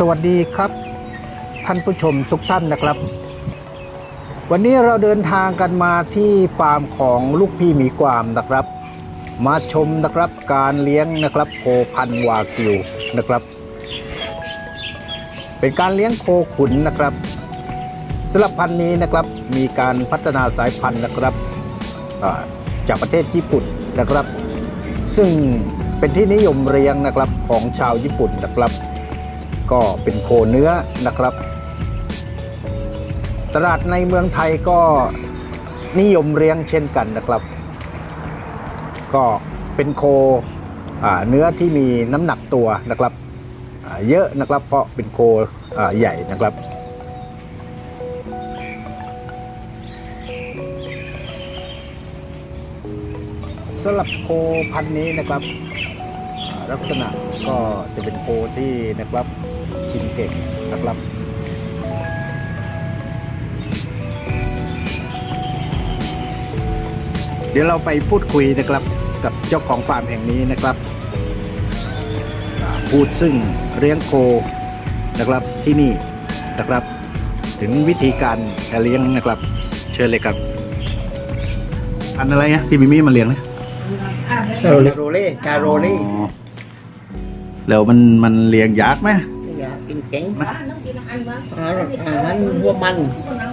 สวัสดีครับ ท่านผู้ชมทุกท่านนะครับ วันนี้เราเดินทางกันมาที่ฟาร์มของลูกพี่หมีกวามนะครับ มาชมนะครับการเลี้ยงนะครับโคพันวากิวนะครับ เป็นการเลี้ยงโคขุนนะครับสำหรับพันธุ์นี้นะครับมีการพัฒนาสายพันธุ์นะครับจากประเทศญี่ปุ่นนะครับ ซึ่งเป็นที่นิยมเลี้ยงนะครับของชาวญี่ปุ่นนะครับ ก็เป็นโคเนื้อนะครับ ตลาดในเมืองไทยก็นิยมเลี้ยงเช่นกันนะครับ ก็เป็นโคเนื้อที่มีน้ำหนักตัวนะครับเยอะนะครับเพราะเป็นโคใหญ่นะครับสำหรับโคพันนี้นะครับลักษณะก็จะเป็นโคที่นะครับ เก่งนะครับเดี๋ยวเราไปพูดคุยนะครับกับเจ้าของฟาร์มแห่งนี้นะครับอ่าพูดซึ่งเลี้ยงโคนะครับที่นี่นะครับ ถึงวิธีการเลี้ยงนะครับ เชิญเลยครับ อันอะไรนะที่มิมี่มาเลี้ยงนะชาโรเล่ชาโรเล่อ๋อแล้วมันมันเลี้ยงยากไหมอยา กกินเก่งอาหารอาหารหัวมัน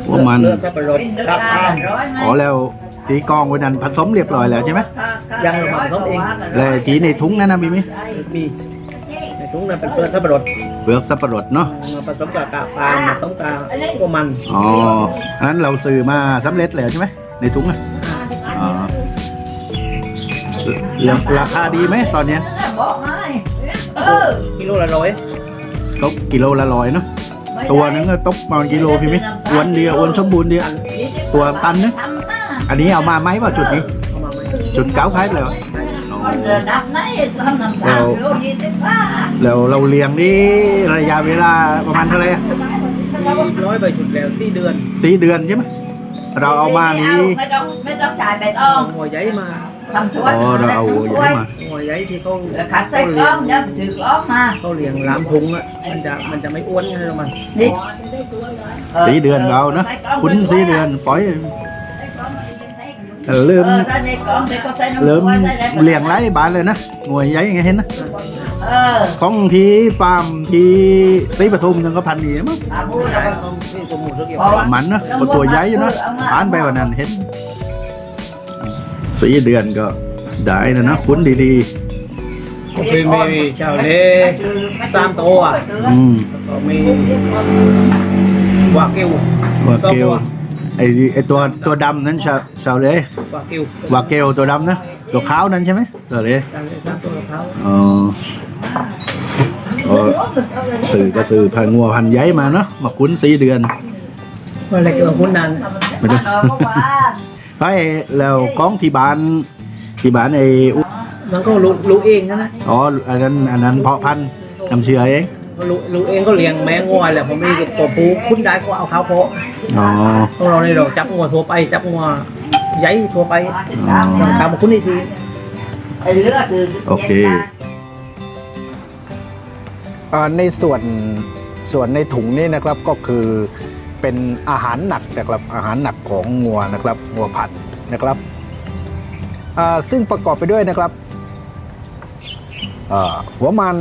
หัวมัน เลือดสับปะรดกับข้าวอ๋อแล้วทีกองไว้นั้นผสมเรียบร้อยแล้วใช่ไหมยังเราทำเองแล้วทีในถุงนั่นนะมิมี่มีในถุงนั้นเป็นเปลือกสับปะรดเปลือกสับปะรดเนาะมาผสมกับกากปลาผสมกับหัวมันอ๋ออันนั้นเราซื้อมาสำเร็จแล้วใช่ไหมในถุงอะอ๋อแล้วราคาดีไหมตอนเนี้ยกิโลละร้อย ตกกิโลละร้อยเนาะตัวนึงก็ตกประมาณกิโลพี่มิอ้วนเดียวอ้วนสมบูรณ์เดียวตัวตันนึงอันนี้เอามาไหมว่าจุดนี้เอามาไหมจุดเก้าคล้ายแล้วแล้วแล้วเราเลี้ยงนี่ระยะเวลาประมาณเท่าไหร่อะมีร้อยใบจุดแล้วสี่เดือนสี่เดือนใช่ไหมเราเอามานี้ไม่ต้องไม่ต้องจ่ายไปต้องหัวใหญ่มา ทำช่วยอ๋อเราเอาอย่างนี้มาหัวใหญ่ที่เขาแล้วขัดใส่กล้องเดี๋ยวถือกล้องมาเขาเลี้ยงล้ามถุงอะมันจะมันจะไม่อ้วนไงละมันนี่สี่เดือนเราเนาะคุ้นสี่เดือนปล่อยเออเริ่มเออถ้าในกล้องไปก็ใส่น้ำเริ่มไว้ใส่ได้หมดเลี้ยงไร้บานเลยนะงวยใหญ่ยังไงเห็นนะเออของที่ฟาร์มที่ศรีปทุมยังก็พันนี่มั้งอาบูใช่แล้วต้องนี่ตัวหมูสักเกี่ยวเพราะว่ามันเนาะก็ตัวใหญ่อยู่นะผ่านไปวันนั้นเห็น สี่เดือนก็ได้นะนะคุ้นดีก็คือมีชาวเล่ตามโตอะๆอืมก็มีวากิววาเกลไอไอตัวตัวดำนั้นชาวชาวเลยวากิววาเกลตัวดำนะ ตัวขาวนั้นใช่ไหมตัวเลยตามเลยตามตัวเขาอ๋อเออสื่อก็สื่อพันงัวพันใหญ่มาเนาะมาคุ้นสี่เดือน ว่าอะไรก็หุ้นนานไม่ได้เออเพราะว่า ไปแล้วกล้องที่บ้านที่บ้านไอ้อุ๊มันก็รู้รู้เองนะนะอ๋ออันนั้นอันนั้นเพาะพันธุ์นำเชื้อเองรู้รู้เองก็เลี้ยงแมงงัวแหละผมมีตัวผู้คุ้นได้ก็เอาเขาเพาะอ๋อพวกเราในเราจับงัวทั่วไปจับงัวใหญ่ทั่วไปอ๋อต้องตามมาคุ้นอีกทีไอ้เลือดคือโอเคอ่าในส่วนส่วนในถุงนี่นะครับก็คือ เป็นอาหารหนักนะครับอาหารหนักของงัวนะครับงัวผัดนะครับซึ่งประกอบไปด้วยนะครับหัวมัน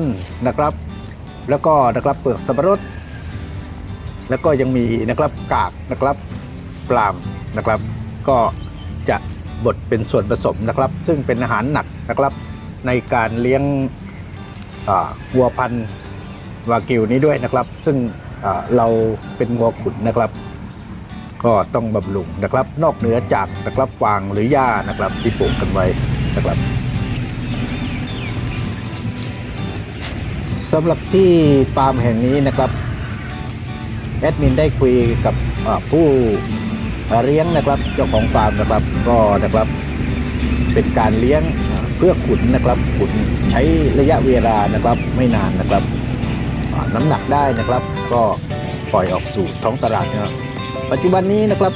นะครับ แล้วก็นะครับเปลือกสับปะรด แล้วก็ยังมีนะครับกากนะครับปลามนะครับ ก็จะบดเป็นส่วนผสมนะครับ ซึ่งเป็นอาหารหนักนะครับในการเลี้ยงวัวพันธุ์วากิวนี้ด้วยนะครับ ซึ่ง เราเป็นวัวขุนนะครับ ก็ต้องบำรุงนะครับ นอกเหนือจากนะครับฟางหรือหญ้านะครับที่ปลูกกันไว้นะครับสำหรับที่ฟาร์มแห่งนี้นะครับแอดมินได้คุยกับผู้เลี้ยงนะครับเจ้าของฟาร์มนะครับก็นะครับเป็นการเลี้ยงเพื่อขุนนะครับขุนใช้ระยะเวลานะครับไม่นานนะครับ น้ำหนักได้นะครับ ก็ปล่อยออกสู่ท้องตลาดนะครับปัจจุบันนี้นะครับ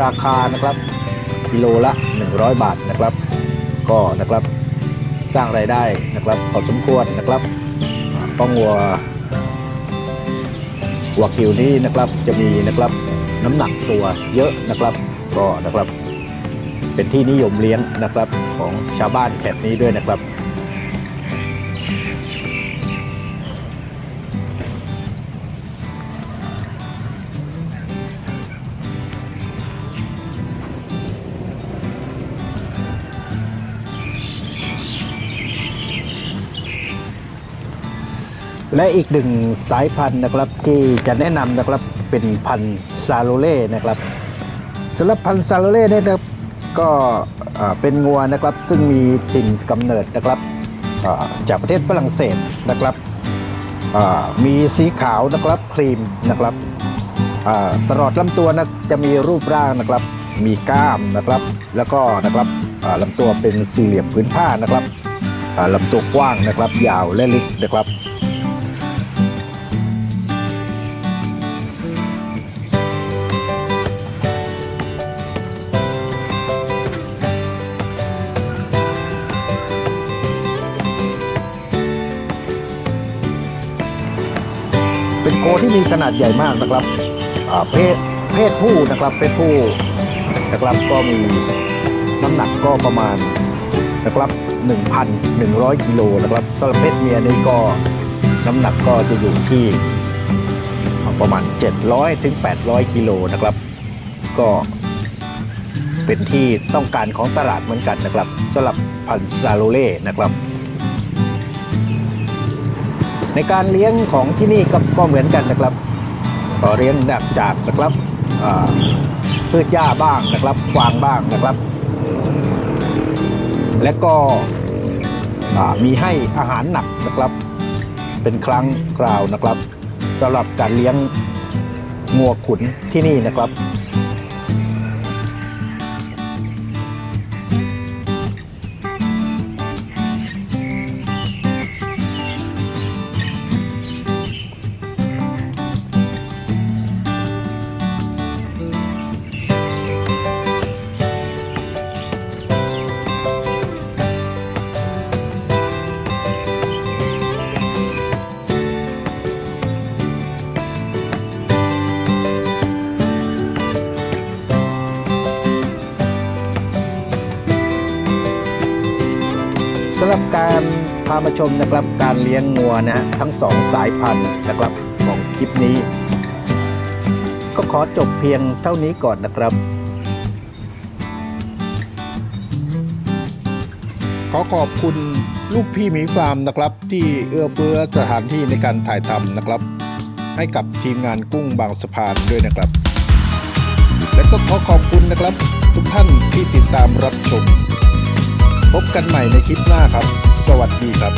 ราคานะครับกิโลละ 100 บาทนะครับ ก็นะครับสร้างรายได้นะครับพอสมควรนะครับป้องวัววากิวนี้นะครับจะมีนะครับน้ำหนักตัวเยอะนะครับก็นะครับ เป็นที่นิยมเลี้ยงนะครับของชาวบ้านแถบนี้ด้วยนะครับ และอีกหนึ่งสายพันธุ์นะครับที่จะแนะนำนะครับเป็นพันธุ์ซาโลเล่นะครับสำหรับพันธุ์ซาโลเล่เนี่ยนะครับก็เป็นงัวนะครับซึ่งมีถิ่นกำเนิดนะครับจากประเทศฝรั่งเศสนะครับมีสีขาวนะครับครีมนะครับตลอดลำตัวนะจะมีรูปร่างนะครับ มีกล้ามนะครับ แล้วก็นะครับอ่าลำตัวเป็นสี่เหลี่ยมพื้นผ้านะครับอ่าลำตัวกว้างนะครับ ยาวและลึกนะครับ เป็นโคที่มีขนาดใหญ่มากนะครับเพศเพศผู้นะครับเพศผู้นะครับก็มีน้ำหนักก็ประมาณนะครับ 1,100 กิโลนะครับสำหรับเพศเมียนี่ก็น้ำหนักก็จะอยู่ที่ประมาณ 700ถึง800 กิโลนะครับ ก็เป็นที่ต้องการของตลาดเหมือนกันนะครับสำหรับพันซาโลเล่นะครับ ในการเลี้ยงของที่นี่ก็ก็เหมือนกันนะครับก็เลี้ยงจากจากนะครับพืชหญ้าบ้างนะครับฟางบ้างนะครับ และก็มีให้อาหารหนักนะครับ เป็นครั้งคราวนะครับสำหรับการเลี้ยงงัวขุนที่นี่นะครับ รับการพามาชมนะครับการเลี้ยงงัวนะฮะทั้งสองสายพันธุ์นะครับของคลิปนี้ ก็ขอจบเพียงเท่านี้ก่อนนะครับ ขอขอบคุณลูกพี่หมีฟาร์มนะครับ ที่เอื้อเฟื้อสถานที่ในการถ่ายทำนะครับ ให้กับทีมงานกุ้งบางสะพานด้วยนะครับ และก็ขอขอบคุณนะครับ ทุกท่านที่ติดตามรับชม พบกันใหม่ในคลิปหน้าครับ สวัสดีครับ